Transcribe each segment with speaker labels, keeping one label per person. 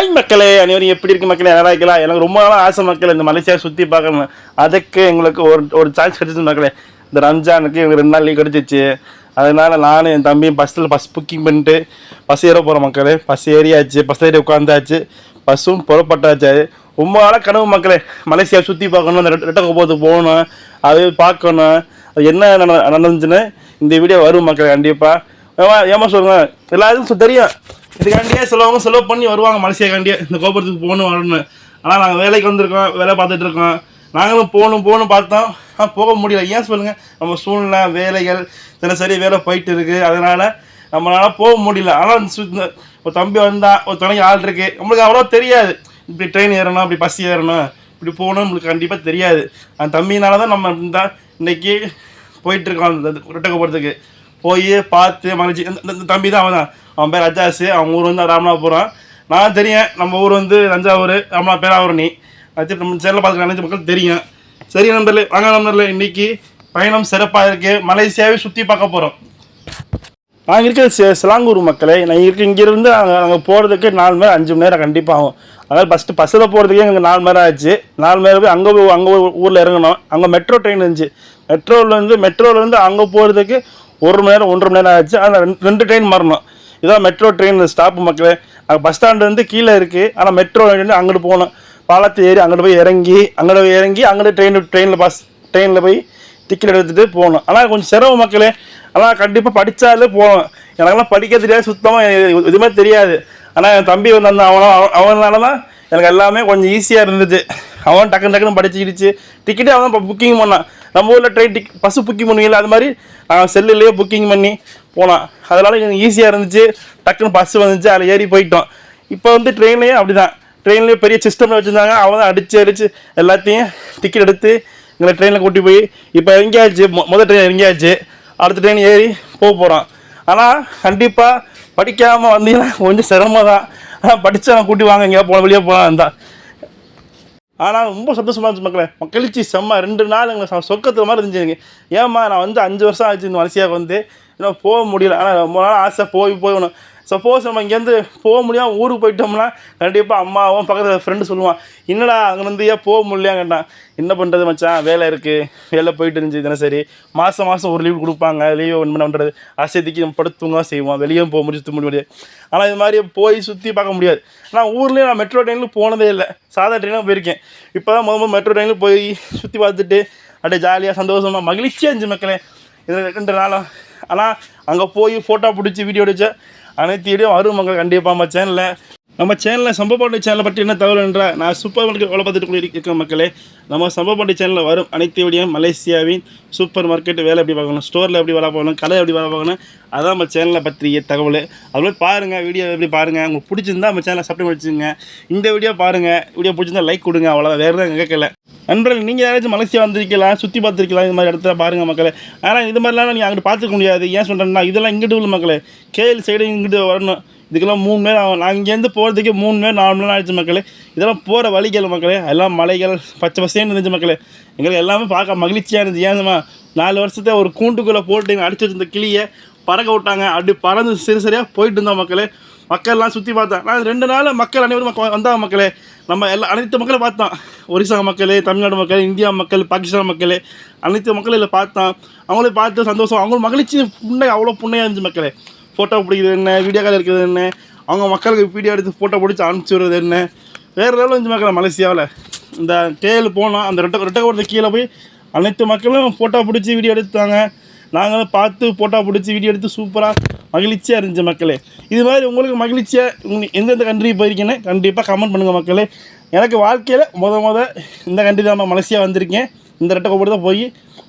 Speaker 1: Hi மக்களே அனைவரும் எப்படி இருக்கு மக்களே? நல்லா இருக்கலாம் எனக்கு ரொம்ப நாளாக ஆசை மக்கள் இந்த மலேசியா சுற்றி பார்க்கணும் அதுக்கு எங்களுக்கு ஒரு ஒரு சான்ஸ் கிடைச்சிச்சு மக்களே. இந்த ரம்ஜானுக்கு எங்களுக்கு ரெண்டு நாள் லீவ் கிடச்சிச்சு. அதனால் நானும் என் தம்பியும் பஸ்ஸில் பஸ் புக்கிங் பண்ணிட்டு பஸ் ஏற போகிறோம் மக்களே. பஸ் ஏறியாச்சு பஸ் ஏறி உட்காந்தாச்சு பஸ்ஸும் புறப்பட்டாச்சு. ரொம்ப நாளாக கனவு மக்களே. மலேசியா சுற்றி பார்க்கணும் அந்த ரெட்ட கோபத்துக்கு போகணும் அது பார்க்கணும். அது என்ன நடந்துச்சுன்னு இந்த வீடியோ வரும் மக்களே கண்டிப்பாக ஏமா சொல்லுங்க? எல்லாருக்கும் தெரியும். இதுக்காண்டியே சிலவங்க செலவு பண்ணி வருவாங்க மலேசியாக்காண்டியே. இந்த கோபுரத்துக்கு போகணும் வரணும் ஆனால் நாங்கள் வேலைக்கு வந்திருக்கோம் வேலை பார்த்துட்டு இருக்கோம். நாங்களும் போகணும் போகணும் பார்த்தோம் ஆனால் போக முடியல. ஏன் சொல்லுங்கள் நம்ம சூழ்நிலை வேலைகள் தினசரி வேலை போயிட்டு இருக்குது அதனால் நம்மளால போக முடியல. ஆனால் இந்த ஒரு தம்பி வந்தால் ஒரு துணைக்கு ஆள் இருக்கு. நம்மளுக்கு அவ்வளோ தெரியாது. இப்படி ட்ரெயின் ஏறணும் இப்படி பஸ் ஏறணும் இப்படி போகணும் நம்மளுக்கு கண்டிப்பாக தெரியாது. அந்த தம்பினால தான் நம்ம தான் இன்னைக்கு போயிட்டுருக்கோம் அந்த ரெட்டக்க போகிறதுக்கு போய் பார்த்து மகிழ்ச்சி. இந்த- இந்த தம்பி தான் அவன் தான். அவன் பேர் அஜாஸ் அவன் ஊர் வந்து ராமநாதபுரம். நான் தெரியும் நம்ம ஊர் வந்து தஞ்சாவூர் ராமனா பேராவூரணி. அது நம்ம சேரில் பார்த்துக்க நினைச்ச மக்கள் தெரியும். சரி நண்பர்களே வாங்க நண்பர்களே இன்னைக்கு பயணம் சிறப்பாக இருக்குது மலேசியாவே சுற்றி பார்க்க போகிறோம் நாங்கள் இருக்கிற சி- சிலாங்கூர் மக்களே நான் இருக்க இங்கேருந்து அங்கே அங்கே போகிறதுக்கு நாலு மணி அஞ்சு மணி நேரம் கண்டிப்பாக ஆகும். அதனால் ஃபஸ்ட்டு பஸ்ஸில் போகிறதுக்கே எங்களுக்கு நாலு மணி நேரம் ஆச்சு. நாலு மணி நேரம் போய் அங்கே போய் அங்கே ஊரில் இறங்கணும். அங்கே மெட்ரோ ட்ரெயின் இருந்துச்சு. மெட்ரோவில் மெட்ரோலேருந்து மெட்ரோவிலேருந்து அங்கே போகிறதுக்கு ஒரு மணி நேரம் ஒன்றரை மணி நேரம் ஆச்சு. ஆனால் ரெண்டு ரெண்டு ட்ரெயின் மாறணும். இதான் மெட்ரோ ட்ரெயின் ஸ்டாப்பு மக்களே. அங்கே பஸ் ஸ்டாண்டு வந்து கீழே இருக்குது ஆனால் மெட்ரோ வந்து அங்கிட்டு போகணும். பாலத்து ஏறி அங்கிட்டு போய் இறங்கி அங்கிட்டு போய் இறங்கி அங்கிட்டு ட்ரெயின் ட்ரெயினில் பஸ் ட்ரெயினில் போய் டிக்கெட் எடுத்துகிட்டு போகணும். ஆனால் கொஞ்சம் சிரமம் மக்களே. ஆனால் கண்டிப்பாக படித்தாலே போகணும். எனக்கெல்லாம் படிக்க தெரியாது சுத்தமாக எதுவுமே தெரியாது. ஆனால் என் தம்பி வந்து அந்த அவன அவனால தான் எனக்கு எல்லாமே கொஞ்சம் ஈஸியாக இருந்தது. அவன் டக்குன்னு டக்குன்னு படிச்சுக்கிடுச்சு. டிக்கெட்டே அவன் இப்போ புக்கிங் பண்ணான். நம்ம ஊரில் ட்ரெயின் டிக் பஸ்ஸு புக்கிங் பண்ணுவீங்களா அது மாதிரி நாங்கள் செல்லுலேயே புக்கிங் பண்ணி போனோம் அதனால் எனக்கு ஈஸியாக இருந்துச்சு. டக்குன்னு பஸ்ஸு வந்துச்சு. அதில் ஏறி போயிட்டோம். இப்போ வந்து ட்ரெயின்லேயே அப்படி தான் ட்ரெயின்லேயே பெரிய சிஸ்டம் வச்சுருந்தாங்க. அவன் தான் அடித்து அடித்து எல்லாத்தையும் டிக்கெட் எடுத்து எங்களை ட்ரெயினில் கூட்டி போய் இப்போ இறங்கியாச்சு. மொ முதல் ட்ரெயின் இறங்கியாச்சு. அடுத்த ட்ரெயின் ஏறி போக போகிறோம் ஆனால் கண்டிப்பாக படிக்காமல் வந்தீங்கன்னா கொஞ்சம் சிரமம் தான் ஆனால் படித்தவன் கூட்டி வாங்க எங்கேயா போன வெளியே போகலாம் இருந்தால் ஆனால் ரொம்ப சந்தோஷமாக இருந்துச்சு மக்களே. மக்களிச்சி செம்ம. ரெண்டு நாள் எங்களை சொ- மாதிரி இருந்துச்சு எனக்கு. ஏம்மா நான் வந்து அஞ்சு வருஷம் ஆச்சு இந்த மலேசியாவுக்கு வந்து. இன்னும் போக முடியல. ஆனால் ரொம்ப நாள் ஆசை போய் போகணும் சப்போஸ் நம்ம இங்கேருந்து போக முடியாமல் ஊருக்கு போயிட்டோம்னா கண்டிப்பாக அம்மாவும் பக்கத்தில் ஃப்ரெண்டு சொல்லுவான் என்னடா அங்கேருந்து ஏன் போக முடியலையா கேட்டான். என்ன பண்ணுறது மச்சான்? வேலை இருக்குது வேலை போயிட்டு இருந்துச்சு தினசரி மாதம் மாதம் ஒரு லீவ் கொடுப்பாங்க. லீவ் ஒன்று பண்ணுறது அசதிக்கு நம்ம படுத்துங்க செய்வோம். வெளியும் போக முடியும் சுற்ற முடியாது. ஆனால் இது மாதிரி போய் சுற்றி பார்க்க முடியாது. ஆனால் ஊர்லேயே நான் மெட்ரோ ட்ரெயினில் போனதே இல்லை. சாதா ட்ரெயினாக போயிருக்கேன். இப்போ தான் முதல்ல மெட்ரோ ட்ரெயினில் போய் சுற்றி பார்த்துட்டு அப்படியே ஜாலியாக சந்தோஷமாக மகிழ்ச்சியாக இருந்துச்சு மக்களே. இது ரெண்டு நாளும். ஆனால் அங்கே போய் ஃபோட்டோ பிடிச்சி வீடியோ அடித்த அனைத்து வீடியோ வரும் மக்கள் கண்டிப்பாக நம்ம சேனலில் நம்ம சேனலில் சம்பவப்பாண்டி சேனலை பற்றி என்ன தகவல் என்றால் நான் சூப்பர் மார்க்கெட் வேலை பார்த்துட்டு கூட இருக்க மக்களே நம்ம சம்பவப்பாண்டி சேனலில் வரும் அனைத்து விடையும் மலேசியாவின் சூப்பர் மார்க்கெட் வேலை எப்படி பார்க்கணும் ஸ்டோரில் எப்படி வேலை பார்க்கணும் கடை எப்படி வேலை பார்க்கணும் அதான் நம்ம சேனலை பற்றிய தகவல். அதுமாதிரி பாருங்கள் வீடியோ எப்படி பாருங்கள் உங்களுக்கு பிடிச்சிருந்தா நம்ம சேனலை சப்ஸ்கிரைப் வச்சுங்க இந்த வீடியோ பாருங்கள் வீடியோ பிடிச்சிருந்தா லைக் கொடுங்க அவ்வளோதான் வேறு எதுவும் கேட்கல. நண்பர்கள் நீங்கள் யாராச்சும் மலேசியா வந்திருக்கலாம் சுற்றி பார்த்துருக்கலாம் இந்த மாதிரி இடத்துல பாருங்கள் மக்களை. ஆனால் இது மாதிரிலாம் நீங்கள் அங்கிட்டு பார்த்துக்க முடியாது. ஏன் சொல்கிறேன்னா இதெல்லாம் இங்கிட்டு உள்ள மக்களே. கேஎல் சைடு இங்கிட்டு வரணும். இதுக்கெல்லாம் மூணு பேர் ஆகும். நான் இங்கேருந்து போகிறதுக்கு மூணு பேர் நாலு மணி நேரம் ஆயிடுச்சு மக்களே. இதெல்லாம் போகிற வழிகள் மக்களே. எல்லாம் மலைகள் பச்சை பசேன்னு இருந்துச்சு மக்களே. எங்களுக்கு எல்லாமே பார்க்க மகிழ்ச்சியாக இருந்துச்சு. ஏன்மா நாலு வருஷத்தை ஒரு கூண்டுக்குள்ளே போட்டு அடித்து அடிச்சு வச்சிருந்த கிளியை பறக்க விட்டாங்க. அப்படி பறந்து சிறு சரியாக போயிட்டு இருந்தோம் மக்களே. மக்கள்லாம் சுற்றி பார்த்தேன் நான் ரெண்டு நாள் மக்கள் அனைவரும் மக்கள் வந்தாங்க மக்களே. நம்ம எல்லா அனைத்து மக்களும் பார்த்தோம். ஒரிசா மக்கள் தமிழ்நாடு மக்கள் இந்தியா மக்கள் பாகிஸ்தான் மக்கள் அனைத்து மக்களும் இதில் பார்த்தோம். அவங்களையும் பார்த்து சந்தோஷம். அவங்களும் மகிழ்ச்சி. புண்ணை அவ்வளோ புண்ணையாக இருந்துச்சு மக்களே. ஃபோட்டோ பிடிக்கிறது என்ன? வீடியோ கால் இருக்கிறது என்ன? அவங்க மக்களுக்கு வீடியோ எடுத்து ஃபோட்டோ பிடிச்சி அனுப்பிச்சி விடுறது என்ன? வேறு லெவலில் இருந்துச்சு மக்கள் மலேசியாவில். இந்த கேஎல் போனோம் அந்த ரெட்டை ரெட்டை கீழே போய் அனைத்து மக்களும் ஃபோட்டோ பிடிச்சி வீடியோ எடுத்தாங்க நாங்களும் பார்த்து ஃபோட்டோ பிடிச்சி வீடியோ எடுத்து சூப்பராக மகிழ்ச்சியாக இருந்துச்சு மக்களே. இது மாதிரி உங்களுக்கு மகிழ்ச்சியாக எந்தெந்த கண்ட்ரி போயிருக்கீங்கன்னு கண்டிப்பாக கமெண்ட் பண்ணுங்கள் மக்களே. எனக்கு வாழ்க்கையில் முத முத இந்த கண்ட்ரி தான் மலேசியா வந்திருக்கேன். இந்த ரெட்டை கோப்பட்டு தான் போய்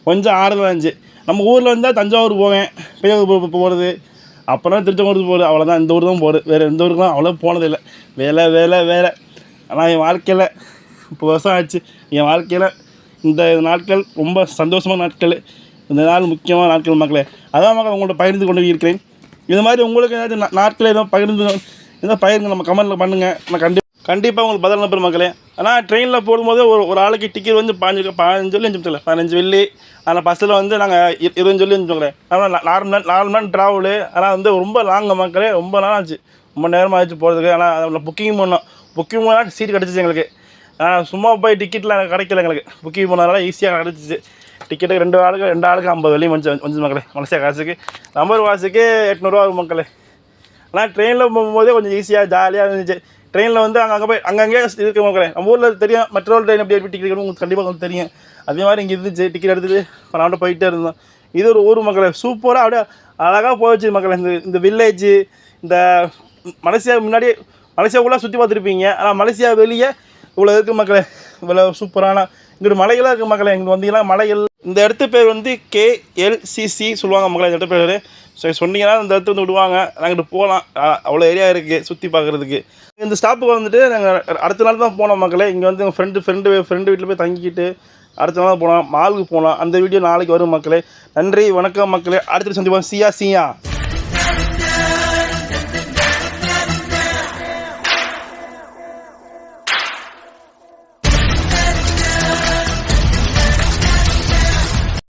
Speaker 1: கொஞ்சம் ஆறுதலாக இருந்துச்சு. நம்ம ஊரில் இருந்தால் தஞ்சாவூர் போவேன். பெரிய போகிறது அப்புறம் திருச்செங்கோடு போகிறது அவ்வளோதான் இந்த ஊர் தான் போகிறது வேறு எந்த ஊருக்குலாம் அவ்வளோ போனதில்லை. வேலை வேலை வேலை. ஆனால் என் வாழ்க்கையில் இப்போ வருஷம் ஆச்சு. என் வாழ்க்கையில் இந்த நாட்கள் ரொம்ப சந்தோஷமான நாட்கள். இந்த நாள் முக்கியமான நாட்கள் மக்களே. அதான் மக்கள் உங்கள்ட்ட பகிர்ந்து கொண்டு இருக்கிறேன். இது மாதிரி உங்களுக்கு ஏதாச்சும் நா- நாட்கள் எதுவும் பகிர்ந்து எதாவது பகிர்ந்து நம்ம கமெண்ட்டில் பண்ணுங்கள் நான் கண்டிப்பாக கண்டிப்பாக உங்களுக்கு பதில் அனுப்புகிற மக்களே. ஆனால் ட்ரெயினில் போடும்போது ஒரு ஒரு ஆளுக்கு டிக்கெட் வந்து பாஞ்சு பதினஞ்சு வெள்ளி அஞ்சு தெரியல பதினஞ்சு வெள்ளி ஆனால் பஸ்ஸில் வந்து நாங்கள் இருபது சொல்லி அஞ்சு ஆனால் நாலு நார்மல் நாலு மணி ட்ராவலு ஆனால் வந்து ரொம்ப லாங்க மக்களே ரொம்ப நாள் ஆச்சு. ரொம்ப நேரமாக ஆச்சு போகிறதுக்கு ஆனால் அதில் புக்கிங் பண்ணோம். புக்கிங் பண்ணால் சீட் கிடச்சிச்சு எங்களுக்கு. ஆனால் சும்மா போய் டிக்கெட்லாம் கிடைக்கல எங்களுக்கு. புக்கிங் பண்ணனால ஈஸியாக கிடச்சிச்சு. டிக்கெட்டுக்கு ரெண்டு ஆளுக்கு ரெண்டு ஆளுக்கு ஐம்பது வெள்ளி மஞ்சள் மஞ்சள் மக்களே. மலேசியா காசுக்கு. நம்பர் வாசுக்கு எட்நூறுவா ஆகும் மக்களே. ஆனால் ட்ரெயினில் போகும்போதே கொஞ்சம் ஈஸியாக ஜாலியாக இருந்துச்சு. ட்ரெயினில் வந்து அங்கே அங்கே போய் அங்கங்கே இருக்கு மக்களே. நம்ம ஊரில் தெரியும் மெட்ரோல் ட்ரெயின் எப்படி எப்படி டிக்கெட் உங்களுக்கு கண்டிப்பாக உங்களுக்கு தெரியும். அதே மாதிரி இங்கே இருந்துச்சு டிக்கெட் எடுத்துட்டு நான் போயிட்டே இருந்தோம். இது ஒரு ஊர் மக்களை. சூப்பராக அப்படியே அழகாக போச்சு மக்களை. இந்த இந்த வில்லேஜு இந்த மலேசியா முன்னாடியே மலேசியாவுக்குள்ளே சுற்றி பார்த்துருப்பீங்க. ஆனால் மலேசியா வெளியே இவ்வளோ இருக்குது மக்களை. இவ்வளோ சூப்பரான இங்கிட்டு மலைகளாக இருக்குது மக்களை. இங்கே வந்தீங்கன்னா மலைகள் இந்த இடத்து பேர் வந்து கேஎல்சிசி சொல்லுவாங்க மக்கள் இந்த இடத்து பேர் ஸோ சொன்னீங்கன்னா இந்த இடத்துல வந்து விடுவாங்க. நாங்கள் போகலாம். அவ்வளோ ஏரியா இருக்குது சுற்றி பார்க்குறதுக்கு. இந்த ஸ்டாப்புக்கு வந்துட்டு நாங்கள் அடுத்த நாள் தான் போனோம் மக்களே. இங்கே வந்து எங்கள் ஃப்ரெண்டு ஃப்ரெண்டு ஃப்ரெண்டு வீட்டில் போய் தங்கிக்கிட்டு அடுத்த நாள் போனோம். மாலுக்கு போனோம். அந்த வீடியோ நாளைக்கு வரும் மக்களே. நன்றி வணக்கம் மக்களே. அடுத்த சந்திப்போம். சியா சியா